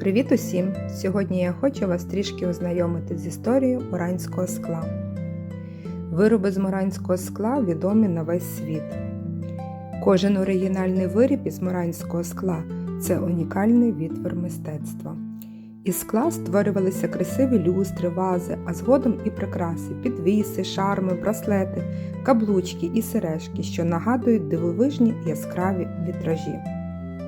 Привіт усім! Сьогодні я хочу вас трішки ознайомити з історією муранського скла. Вироби з муранського скла відомі на весь світ. Кожен оригінальний виріб із муранського скла це унікальний відвір мистецтва. Із скла створювалися красиві люстри, вази, а згодом і прикраси, підвіси, шарми, браслети, каблучки і сережки, що нагадують дивовижні яскраві вітражі.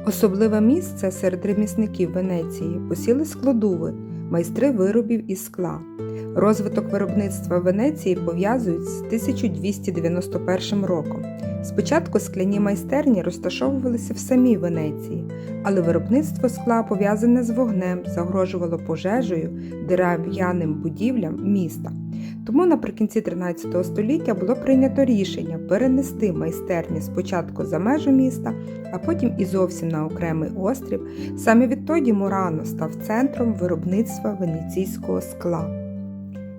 Особливе місце серед ремісників Венеції посіли складуви, майстри виробів із скла. Розвиток виробництва Венеції пов'язують з 1291 роком. Спочатку скляні майстерні розташовувалися в самій Венеції, але виробництво скла, пов'язане з вогнем, загрожувало пожежею дерев'яним будівлям міста. Тому наприкінці 13 століття було прийнято рішення перенести майстерні спочатку за межі міста, а потім і зовсім на окремий острів. Саме відтоді Мурано став центром виробництва венеційського скла.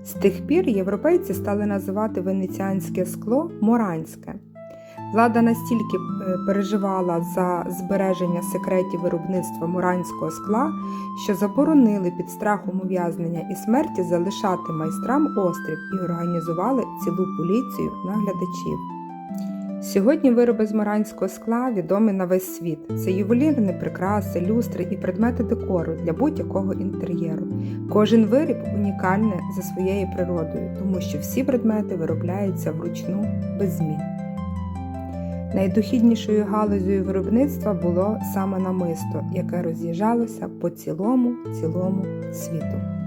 З тих пір європейці стали називати венеціанське скло моранське. Влада настільки е, переживала за збереження секретів виробництва муранського скла, що заборонили під страхом ув'язнення і смерті залишати майстрам острів і організували цілу поліцію наглядачів. Сьогодні вироби з муранського скла відомі на весь світ. Це ювелірні прикраси, люстри і предмети декору для будь-якого інтер'єру. Кожен виріб унікальний за своєю природою, тому що всі предмети виробляються вручну без змін. Найдохіднішою галузю виробництва було саме намисто, яке роз'їжджалося по цілому цілому світу.